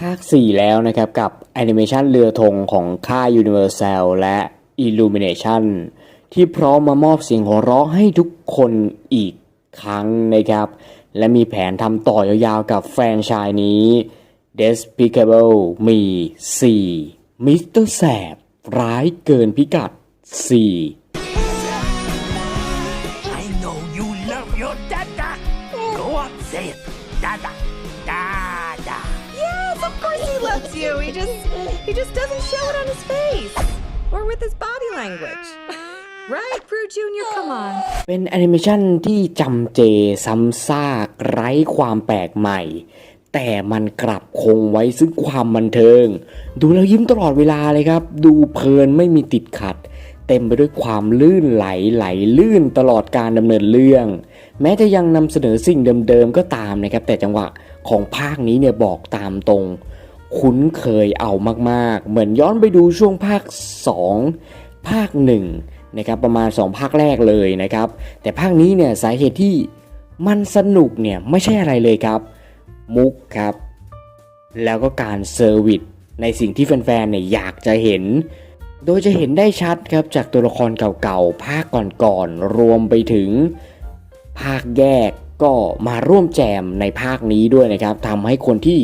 ภาค 4 แล้วนะครับกับแอนิเมชันเรือธงของค่าย Universal และ Illumination ที่พร้อมมามอบเสียงหัวเราะให้ทุกคนอีกครั้งนะครับ และมีแผนทำต่อยาวๆกับแฟรนไชายนี้ Despicable มี 4 มิสเตอร์แสบร้ายเกินพิกัด 4 I know you love your dada. Go on, say it. Dada. Loves you. He just he just doesn't show it on his face or with his body language. Right, Prue Jr., come on. เป็นแอนิเมชันที่จำเจซ้ำซากไร้ความแปลกใหม่ แต่มันกลับคงไว้ซึ่งความบันเทิง ดูแล้วยิ้มตลอดเวลาเลยครับ ดูเพลินไม่มีติดขัด เต็มไปด้วยความลื่นไหลไหลลื่นตลอดการดำเนินเรื่อง แม้จะยังนำเสนอสิ่งเดิมๆก็ตามนะครับ แต่จังหวะของภาคนี้เนี่ยบอกตามตรง คุ้นเคยเอามากๆ เหมือนย้อนไปดูช่วงภาค 2 ภาค1นะครับประมาณ 2 ภาคแรกเลยนะครับ แต่ภาคนี้เนี่ยสาเหตุที่มันสนุกเนี่ยไม่ใช่อะไรเลยครับ มุกครับ แล้วก็การเซอร์วิสในสิ่งที่แฟนๆเนี่ยอยากจะเห็น โดยจะเห็นได้ชัดครับจากตัวละครเก่าๆ ภาคก่อนๆ รวมไปถึงภาคแยกก็มาร่วมแจมในภาคนี้ด้วยนะครับทำให้คนที่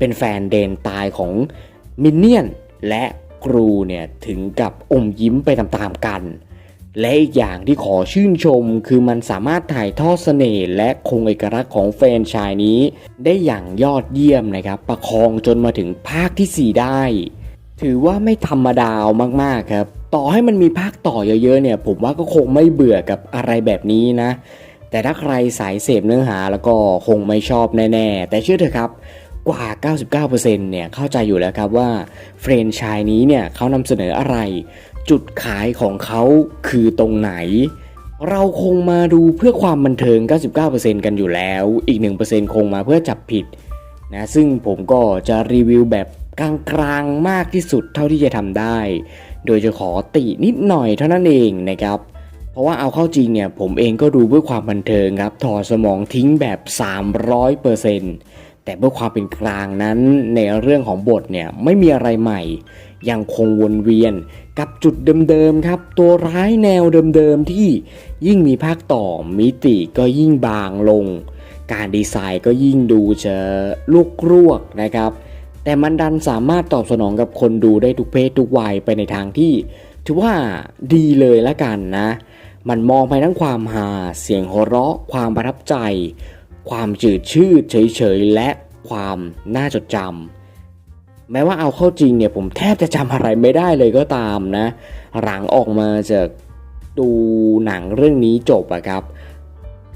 เป็นแฟนเดนตายของมินเนี่ยนและกรูเนี่ยถึงกับอมยิ้มไปตามๆกัน และอีกอย่างที่ขอชื่นชมคือมันสามารถถ่ายทอดเสน่ห์และคงเอกลักษณ์ของแฟนชายนี้ ได้อย่างยอดเยี่ยมนะครับ ประคองจนมาถึงภาคทีสี่4 ได้ ถือว่าไม่ธรรมดาวมากๆครับ ต่อให้มันมีภาคต่อเยอะๆเนี่ย ผมว่าก็คงไม่เบื่อกับอะไรแบบนี้นะ แต่ถ้าใครสายเสพเนื้อหาแล้วก็คงไม่ชอบแน่ๆ แต่เชื่อเถอะครับ กว่า 99%เนี่ยเข้าใจอยู่แล้วครับว่าเฟรนชายนี้เนี่ยเขานำเสนออะไร จุดขายของเขาคือตรงไหน เราคงมาดูเพื่อความบันเทิง 99%กันอยู่แล้ว อีก 1%คงมาเพื่อจับผิดนะซึ่งผมก็จะรีวิวแบบกลางๆมากที่สุดเท่าที่จะทำได้ โดยจะขอตินิดหน่อยเท่านั้นเองนะครับ เพราะว่าเอาเข้าจริงเนี่ยผมเองก็ดูเพื่อความบันเทิงครับถอดสมองทิ้งแบบ 300% แต่เพื่อความเป็นกลางนั้นในเรื่องของบทเนี่ยไม่มีอะไรใหม่ ยังคงวนเวียนกับจุดเดิมๆครับ ตัวร้ายแนวเดิมๆที่ยิ่งมีภาคต่อมิติก็ยิ่งบางลง การดีไซน์ก็ยิ่งดูจะลูกรวกนะครับ แต่มันดันสามารถตอบสนองกับคนดูได้ทุกเพศทุกวัยไปในทางที่ถือว่าดีเลยละกันนะ มันมองไปทั้งความฮาเสียงหัวเราะความประทับใจ ความจืดชืดเฉยๆ และความน่าจดจำแม้ว่าเอาเข้าจริงเนี่ยผมแทบจะจำอะไรไม่ได้เลยก็ตามนะ หลังออกมาจากดูหนังเรื่องนี้จบอะครับ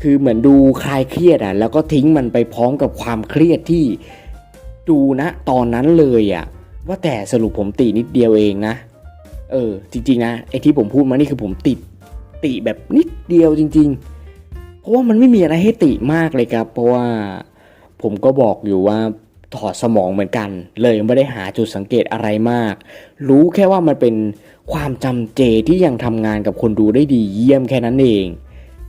คือเหมือนดูคลายเครียดอะแล้วก็ทิ้งมันไปพร้อมกับความเครียดที่ดูนะตอนนั้นเลยอะว่าแต่สรุปผมตินิดเดียวเองนะ เออ จริงๆนะไอที่ผมพูดมานี่คือผมติดติแบบนิดเดียวจริง ๆ เพราะว่ามันไม่มีอะไรให้ติมากเลยครับ เพราะว่าผมก็บอกอยู่ว่าถอดสมองเหมือนกัน เลยไม่ได้หาจุดสังเกตอะไรมาก รู้แค่ว่ามันเป็นความจำเจที่ยังทำงานกับคนดูได้ดีเยี่ยมแค่นั้นเอง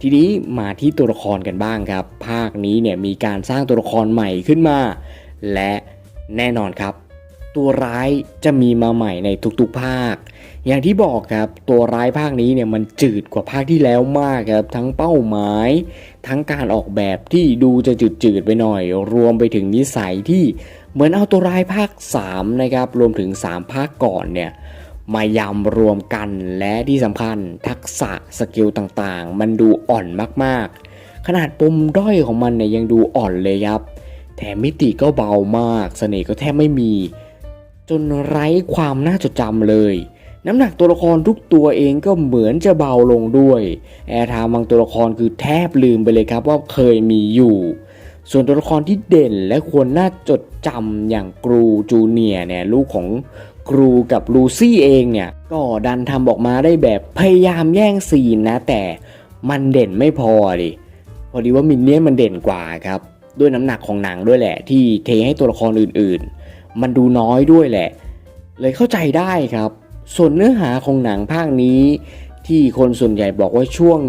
ทีนี้มาที่ตัวละครกันบ้างครับ ภาคนี้เนี่ยมีการสร้างตัวละครใหม่ขึ้นมา และแน่นอนครับ ตัวร้ายจะมีมาใหม่ในทุกๆภาค อย่างที่บอกครับตัวร้ายภาคนี้เนี่ยมันจืดกว่าภาคที่แล้วมากครับทั้งเป้าหมาย ทั้งการออกแบบที่ดูจะจืดๆไปหน่อย รวมไปถึงนิสัยที่เหมือนเอาตัวร้ายภาค 3 นะครับรวมถึง 3 ภาคก่อนเนี่ยมายำรวมกันและที่สำคัญทักษะสกิลต่างๆ มันดูอ่อนมากๆ ขนาดปมด้อยของมันเนี่ยยังดูอ่อนเลยครับแถมมิติก็เบามากเสน่ห์ก็แทบไม่มี จนไร้ความน่าจดจำเลย น้ำหนักตัวละครทุกตัวเองก็เหมือนจะเบาลงด้วย แอร์ไทม์บางตัวละครคือแทบลืมไปเลยครับว่าเคยมีอยู่ ส่วนตัวละครที่เด่นและควรน่าจดจำอย่างกรูจูเนียร์เนี่ยลูกของกรูกับลูซี่เองเนี่ยก็ดันทำออกมาได้แบบพยายามแย่งซีนนะ แต่มันเด่นไม่พอดิพอดีว่ามินเนี่ยนมันเด่นกว่าครับ ด้วยน้ำหนักของหนังด้วยแหละ ที่เทให้ตัวละครอื่นๆ มันดูน้อยด้วยแหละ เลยเข้าใจได้ครับ ส่วนเนื้อหาของหนังภาคนี้ ที่คนส่วนใหญ่บอกว่าช่วง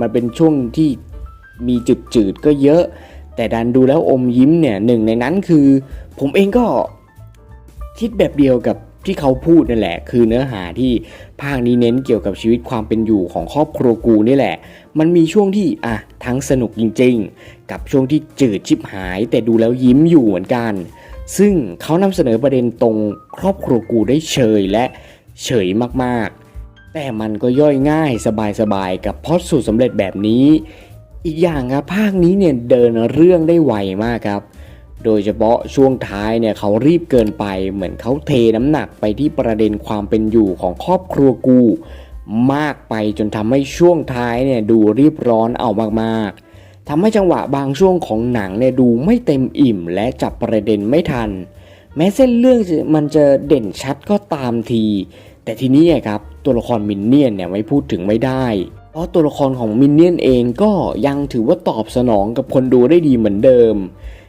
มันเป็นช่วงที่มีจืดก็เยอะ แต่ดันดูแล้วอมยิ้มเนี่ยหนึ่งในนั้นคือ ผมเองก็คิดแบบเดียวกับที่เขาพูดนั่นแหละ คือเนื้อหาที่ภาคนี้เน้นเกี่ยวกับชีวิตความเป็นอยู่ของครอบครัวกูนี่แหละ มันมีช่วงที่อะทั้งสนุกจริง ๆ กับช่วงที่จืดชิบหาย แต่ดูแล้วยิ้มอยู่เหมือนกัน ซึ่งเขานำเสนอประเด็นตรงครอบครัวกูได้เฉยและ เฉยมากๆ แต่มันก็ย่อยง่ายสบายๆ กับพอดสูตรสำเร็จแบบนี้ อีกอย่างครับภาคนี้เนี่ยเดินเรื่องได้ไวมากครับ โดยเฉพาะช่วงท้ายเนี่ยเขารีบเกินไปเหมือนเขาเทน้ำหนักไปที่ประเด็นความเป็นอยู่ของครอบครัวกู มากไปจนทำให้ช่วงท้ายเนี่ยดูรีบร้อนเอามากๆทำให้จังหวะบางช่วงของหนังเนี่ยดูไม่เต็มอิ่มและจับประเด็นไม่ทัน แม้เส้นเรื่องจะมันจะเด่นชัดก็ตามที แต่ทีนี้ครับตัวละครมินเนี่ยนเนี่ยไม่พูดถึงไม่ได้ เพราะตัวละครของมินเนี่ยนเองก็ยังถือว่าตอบสนองกับคนดูได้ดีเหมือนเดิม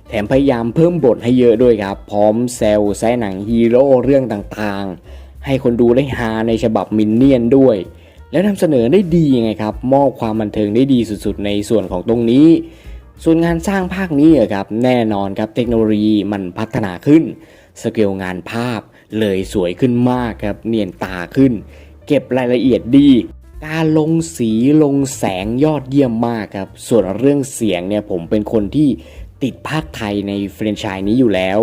แถมพยายามเพิ่มบทให้เยอะด้วยครับ พร้อมเซลแซะหนังฮีโร่เรื่องต่างๆ ให้คนดูได้ฮาในฉบับมินเนี่ยนด้วย แล้วนำเสนอได้ดีไงครับ มอบความบันเทิงได้ดีสุดๆ ในส่วนของตรงนี้ ส่วนงานสร้างภาคนี้อะครับแน่นอนครับเทคโนโลยีมันพัฒนาขึ้น สเกลงานภาพเลยสวยขึ้นมากครับเนียนตาขึ้น เก็บรายละเอียดดี การลงสีลงแสงยอดเยี่ยมมากครับส่วนเรื่องเสียงเนี่ยผมเป็นคนที่ติดภาคไทยในแฟรนไชส์นี้อยู่แล้ว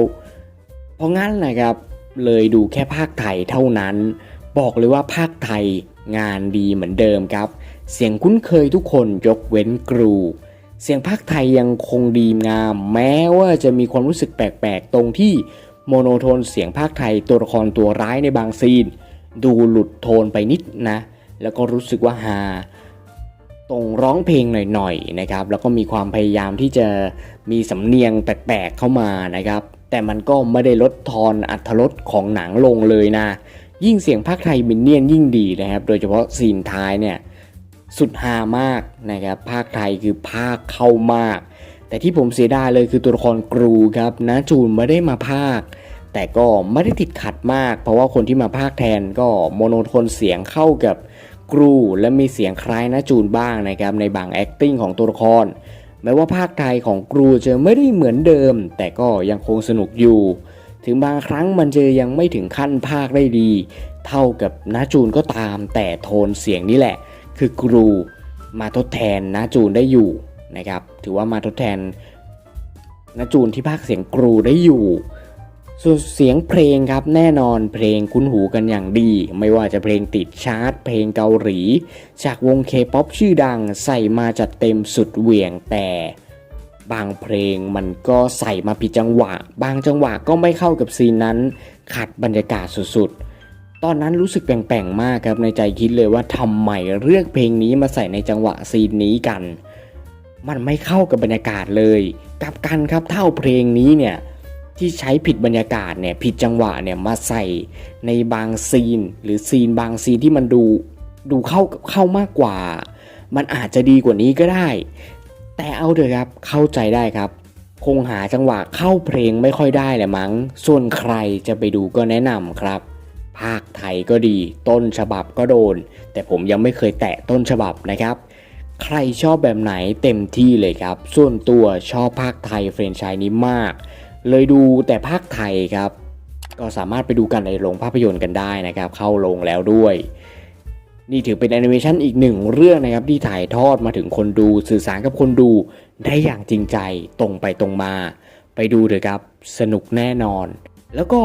เพราะงั้นนะครับเลยดูแค่ภาคไทยเท่านั้น บอกเลยว่าภาคไทยงานดีเหมือนเดิมครับ เสียงคุ้นเคยทุกคนยกเว้นกรู เสียงภาคไทยยังคงดีงาม แม้ว่าจะมีความรู้สึกแปลกๆ ตรงที่โมโนโทนเสียงภาคไทยตัวละครตัวร้ายในบางซีน ดูหลุดโทนไปนิดนะ แล้วก็รู้สึกว่าฮาตรงร้องเพลงหน่อยๆนะครับ แล้วก็มีความพยายามที่จะมีสำเนียงแปลกๆเข้ามานะครับ แต่มันก็ไม่ได้ลดทอนอัตรสของหนังลงเลยนะ ยิ่งเสียงภาคไทยมินเนี่ยนยิ่งดีนะครับ โดยเฉพาะซีนท้ายเนี่ย สุดฮามากนะครับภาคไทยคือภาคเข้ามาก แต่ที่ผมเสียดายเลยคือตัวละครกรูครับนะจูนไม่ได้มาภาค แต่ก็ไม่ได้ติดขัดมาก เพราะว่าคนที่มาภาคแทนก็โมโนโทนเสียงเข้ากับกรูและมีเสียงคล้ายนะจูนบ้างนะครับในบาง acting ของตัวละครแม้ว่าภาคไทยของกรูจะไม่ได้เหมือนเดิม แต่ก็ยังคงสนุกอยู่ ถึงบางครั้งมันจะยังไม่ถึงขั้นภาคได้ดี เท่ากับนาจูนก็ตามแต่โทนเสียงนี่แหละ คือกรูมาทดแทนนาจูนได้อยู่นะครับ ถือว่ามาทดแทนนาจูนที่ภาคเสียงกรูได้อยู่ส่วนเสียงเพลงครับแน่นอนเพลงคุ้นหูกันอย่างดี ไม่ว่าจะเพลงติดชาร์ตเพลงเกาหลี จากวงเคป๊อปชื่อดังใส่มาจัดเต็มสุดเหวี่ยงแต่ บางเพลงมันก็ใส่มาผิดจังหวะ บางจังหวะก็ไม่เข้ากับซีนนั้น ขัดบรรยากาศสุดๆ ตอนนั้นรู้สึกแปลงๆมากครับในใจคิดเลยว่าทำไมเลือกเพลงนี้มาใส่ในจังหวะซีนนี้กัน มันไม่เข้ากับบรรยากาศเลยกับกันครับเท่าเพลงนี้เนี่ยที่ใช้ผิดบรรยากาศเนี่ยผิดจังหวะเนี่ยมาใส่ในบางซีน หรือซีนบางซีนที่มันดูดูเข้าเข้ามากกว่า มันอาจจะดีกว่านี้ก็ได้ แต่เอาเถอะครับเข้าใจได้ครับคงหาจังหวะเข้าเพลงไม่ค่อยได้แหละมั้ง ส่วนใครจะไปดูก็แนะนำครับ ภาคไทยก็ดี ต้นฉบับก็โดน แต่ผมยังไม่เคยแตะต้นฉบับนะครับ ใครชอบแบบไหนเต็มที่เลยครับ ส่วนตัวชอบภาคไทยเฟรนไชส์นี้มาก เลยดูแต่ภาคไทยครับ ก็สามารถไปดูกันในโรงภาพยนตร์กันได้นะครับ เข้าโรงแล้วด้วย นี่ถือเป็นแอนิเมชันอีกหนึ่งเรื่องนะครับที่ถ่ายทอดมาถึงคนดูสื่อสารกับคนดูได้อย่างจริงใจตรงไปตรงมา ไปดูเถอะครับสนุกแน่นอน แล้วก็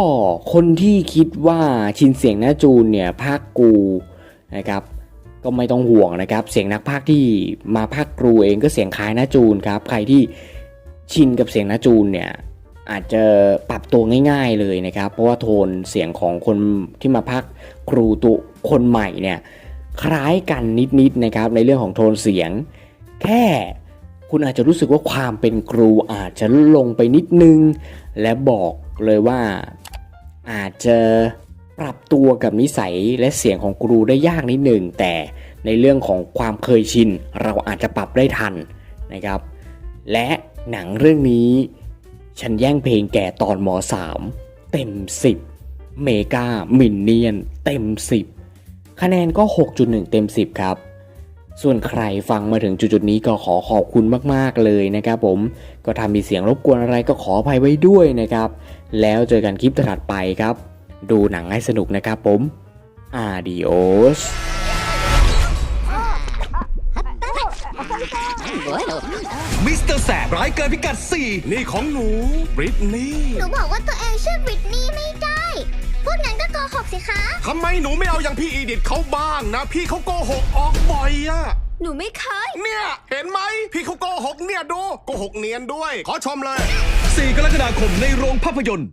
คนที่คิดว่าชินเสียงหน้าจูนเนี่ยภาคกูนะครับ ก็ไม่ต้องห่วงนะครับ เสียงนักพากที่มาพากครูเองก็เสียงคล้ายนาจูนครับ ใครที่ชินกับเสียงนาจูนเนี่ยอาจจะปรับตัวง่ายๆเลยนะครับ เพราะว่าโทนเสียงของคนที่มาพากครูตัวคนใหม่เนี่ยคล้ายกันนิดๆนะครับในเรื่องของโทนเสียง แค่คุณอาจจะรู้สึกว่าความเป็นครูอาจจะลงไปนิดนึง และบอก เลยว่าอาจจะปรับตัวกับนิสัยและเสียงของครูได้ยากนิดหนึ่งแต่ในเรื่องของความเคยชิน เราอาจจะปรับได้ทันนะครับ และหนังเรื่องนี้ ฉันแย่งเพลงแก่ตอนม .3 เต็ม 10 เมกามินเนียน เต็ม 10 คะแนนก็ 6.1 เต็ม 10 ครับ ส่วนใครฟังมาถึงจุดๆนี้ก็ขอขอบคุณมากๆเลยนะครับผม ก็ทำมีเสียงรบกวนอะไรก็ขออภัยไว้ด้วยนะครับ แล้วเจอกันคลิปถัดไปครับ ดูหนังให้สนุกนะครับผม Adios มิสเตอร์แสบร้ายเกินพิกัด 4 นี่ของหนูบริตนี่ หนูบอกว่าตัวเองชื่อบริตนี่ไม่ได้ พูดงั้นก็โกหกสิคะ ทำไมหนูไม่เอาอย่างพี่อีดิทเขาบ้างนะ พี่เขาโกหกออกบ่อยอะหนูไม่เคย เนี่ย เห็นไหม พี่เขาโกหกเนี่ยดูโกหกเนียนด้วย ขอชมเลย 4 กรกฎาคมในโรงภาพยนตร์